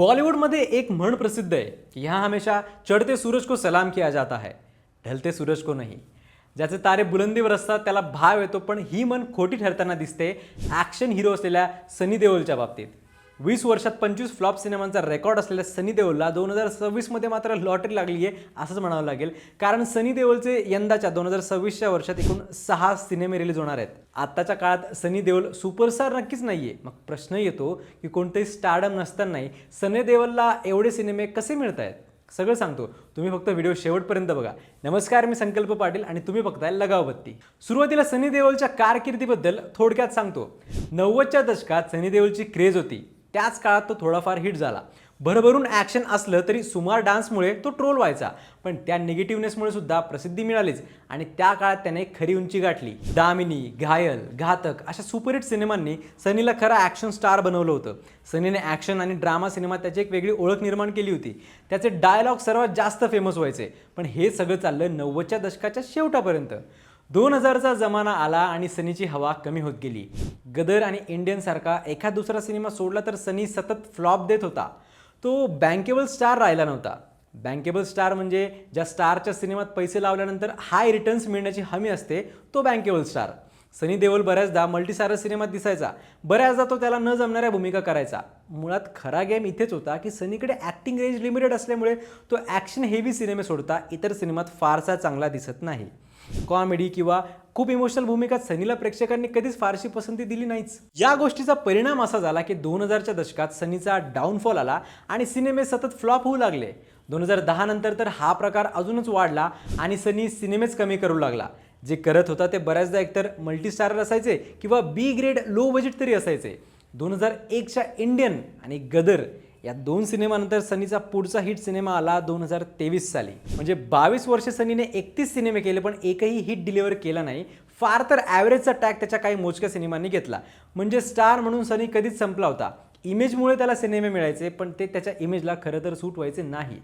बॉलिवूडमध्ये एक म्हण प्रसिद्ध आहे की यहाँ हमेशा चढते सूरज को सलाम किया जाता है ढलते सूरज को नहीं. ज्याचे तारे बुलंदीवर असतात त्याला भाव येतो पण ही मन खोटी ठरताना दिसते ॲक्शन हिरो असलेल्या सनी देओलच्या बाबतीत. वीस वर्षात पंचवीस फ्लॉप सिनेमांचा रेकॉर्ड असलेल्या सनी देओलला दोन हजार सव्वीसमध्ये मात्र लॉटरी लागली आहे असंच म्हणावं लागेल. कारण सनी देओलचे यंदाच्या दोन हजार सव्वीसच्या वर्षात एकूण सहा सिनेमे रिलीज होणार आहेत. आत्ताच्या काळात सनी देओल सुपरस्टार नक्कीच नाही आहे मग प्रश्न येतो की कोणतेही स्टारडम नसतानाही सनी देओलला एवढे सिनेमे कसे मिळत आहेत सगळं सांगतो. तुम्ही फक्त व्हिडिओ शेवटपर्यंत बघा. नमस्कार मी संकल्प पाटील आणि तुम्ही बघताय लगावबत्ती सुरुवातीला सनी देओलच्या कारकिर्दीबद्दल थोडक्यात सांगतो. नव्वदच्या दशकात सनी देओलची क्रेज होती. त्याच काळात तो थोडाफार हिट झाला. भरभरून ॲक्शन असलं तरी सुमार डान्समुळे तो ट्रोल व्हायचा. पण त्या निगेटिव्हनेसमुळे सुद्धा प्रसिद्धी मिळालीच. आणि त्या काळात त्याने खरी उंची गाठली. दामिनी घायल घातक अशा सुपरहिट सिनेमांनी सनीला खरा ॲक्शन स्टार बनवलं होतं. सनीने ॲक्शन आणि ड्रामा सिनेमात त्याची एक वेगळी ओळख निर्माण केली होती. त्याचे डायलॉग सर्वात जास्त फेमस व्हायचे. पण हे सगळं चाललं नव्वदच्या दशकाच्या शेवटापर्यंत. दोन हजारचा जमाना आला आणि सनीची हवा कमी होत गेली. गदर आणि इंडियनसारखा एखाद दुसरा सिनेमा सोडला तर सनी सतत फ्लॉप देत होता. तो बँकेबल स्टार राहिला नव्हता. बँकेबल स्टार म्हणजे ज्या स्टारच्या सिनेमात पैसे लावल्यानंतर हाय रिटर्न्स मिळण्याची हमी असते तो बँकेबल स्टार. सनी देओल बऱ्याचदा मल्टीस्टारर सिनेमात दिसायचा. बऱ्याचदा तो त्याला न जमणाऱ्या भूमिका करायचा. मुळात खरा गेम इथेच होता की सनीकडे ॲक्टिंग रेंज लिमिटेड असल्यामुळे तो ॲक्शन हेवी सिनेमे सोडता इतर सिनेमात फारसा चांगला दिसत नाही. कॉमेडी किंवा खूप इमोशनल भूमिका सनीला प्रेक्षकांनी कधीच फारशी पसंती दिली नाहीच. या गोष्टीचा परिणाम असा झाला की दोन हजारच्या दशकात सनीचा डाऊनफॉल आला आणि सिनेमे सतत फ्लॉप होऊ लागले. दोन हजार दहा नंतर तर हा प्रकार अजूनच वाढला आणि सनी सिनेमेच कमी करू लागला. जे करत होता ते बऱ्याचदा एकतर मल्टीस्टारर असायचे किंवा बी ग्रेड लो बजेट तरी असायचे. दोन हजार एकच्या इंडियन आणि गदर या दोन सिनेमानंतर सनीचा पुढचा हिट सिनेमा आला दोन हजार तेवीस साली. म्हणजे बावीस वर्ष सनीने एकतीस सिनेमे केले पण एकही हिट डिलिव्हर केला नाही. फार तर ॲव्हरेजचा टॅग त्याच्या काही मोजक्या सिनेमांनी घेतला. म्हणजे स्टार म्हणून सनी कधीच संपला होता. इमेजमुळे त्याला सिनेमे मिळायचे पण ते त्याच्या इमेजला खरं तर सूट व्हायचे नाही.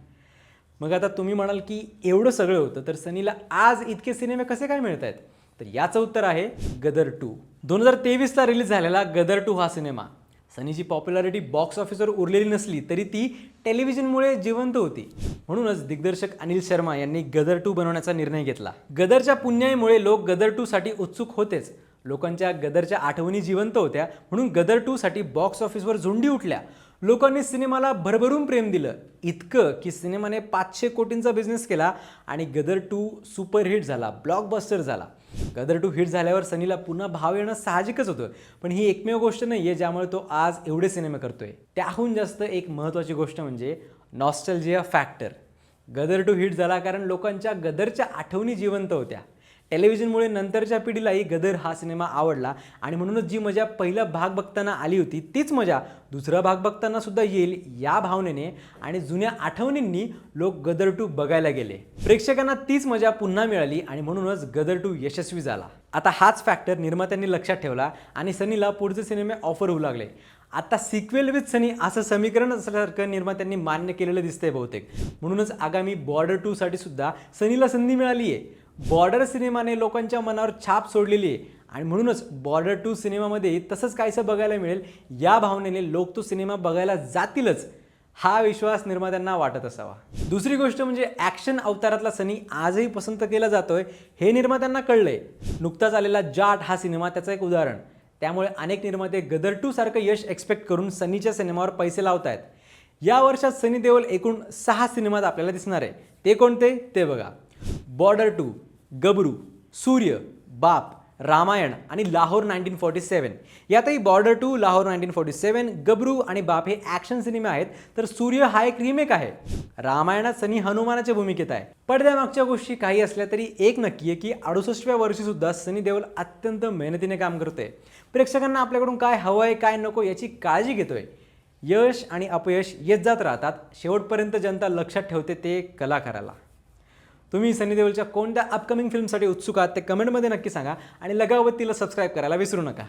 मग आता तुम्ही म्हणाल की एवढं सगळं होतं तर सनीला आज इतके सिनेमे कसे काय मिळत आहेत तर याचं उत्तर आहे गदर टू. दोन हजार तेवीसला रिलीज झालेला गदर टू हा सिनेमा. सनीची पॉप्युलॅरिटी बॉक्स ऑफिसवर उरलेली नसली तरी ती टेलिव्हिजनमुळे जिवंत होती. म्हणूनच दिग्दर्शक अनिल शर्मा यांनी गदर टू बनवण्याचा निर्णय घेतला. गदरच्या पुण्याईमुळे लोक गदर टूसाठी उत्सुक होतेच. लोकांच्या गदरच्या आठवणी जिवंत होत्या म्हणून गदर टूसाठी बॉक्स ऑफिसवर झुंडी उठल्या. लोकांनी सिनेमाला भरभरून प्रेम दिलं. इतकं की सिनेमाने पाचशे कोटींचा बिझनेस केला आणि गदर टू सुपरहिट झाला ब्लॉकबस्टर झाला. गदर टू हिट झाल्यावर सनीला पुन्हा भाव येणं साहजिकच होतं. पण ही एकमेव गोष्ट नाही आहे ज्यामुळे तो आज एवढे सिनेमे करतोय. त्याहून जास्त एक महत्त्वाची गोष्ट म्हणजे nostalgia factor Gadar two hit झाला कारण लोकांच्या गदरच्या आठवणी जिवंत होत्या. टेलिव्हिजनमुळे नंतरच्या पिढीलाही गदर हा सिनेमा आवडला आणि म्हणूनच जी मजा पहिला भाग बघताना आली होती तीच मजा दुसरा भाग बघताना सुद्धा येईल या भावनेने आणि जुन्या आठवणींनी लोक गदर टू बघायला गेले. प्रेक्षकांना तीच मजा पुन्हा मिळाली आणि म्हणूनच गदर टू यशस्वी झाला. आता हाच फॅक्टर निर्मात्यांनी लक्षात ठेवला आणि सनीला पुढचे सिनेमे ऑफर होऊ लागले. आता सिक्वेल विथ सनी असं समीकरण असल्यासारखं निर्मात्यांनी मान्य केलेलं दिसतंय बहुतेक. म्हणूनच आगामी बॉर्डर टू साठी सुद्धा सनीला संधी मिळाली आहे बॉर्डर सिनेमाने लोकांच्या मनावर छाप सोडलेली आहे. आणि म्हणूनच बॉर्डर टू सिनेमामध्ये तसंच काहीसं बघायला मिळेल या भावनेने लोक तो सिनेमा बघायला जातीलच हा विश्वास निर्मात्यांना वाटत असावा. दुसरी गोष्ट म्हणजे ॲक्शन अवतारातला सनी आजही पसंत केला जातोय हे निर्मात्यांना कळलंय. नुकताच आलेला जाट हा सिनेमा त्याचं एक उदाहरण. त्यामुळे अनेक निर्माते गदर टू सारखं यश एक्सपेक्ट करून सनीच्या सिनेमावर पैसे लावत आहेत या वर्षात सनी देओल एकूण सहा सिनेमात आपल्याला दिसणार आहे. ते कोणते? ते बघा. Border to. गबरू सूर्य बाप रामायण आणि लाहोर नाईन्टीन फोर्टी सेवन. यातही Border two Lahore nineteen forty seven Gabru आणि बाप हे ॲक्शन सिनेमे आहेत. तर सूर्य हा एक रिमेक आहे. रामायणात सनी हनुमानाच्या भूमिकेत आहे. पडद्यामागच्या गोष्टी काही असल्या तरी एक नक्की आहे की अडुसष्टव्या वर्षी सुद्धा सनी देवल अत्यंत मेहनतीने काम करतोय. प्रेक्षकांना आपल्याकडून काय हवं आहे काय नको याची काळजी घेतोय. यश आणि अपयश येत जात राहतात. शेवटपर्यंत जनता लक्षात ठेवते ते कलाकाराला. तुम्ही सनी देओलच्या कोणत्या अपकमिंग फिल्मसाठी उत्सुक आहात ते कमेंटमध्ये नक्की सांगा आणि लगावतीला सबस्क्राईब करायला विसरू नका.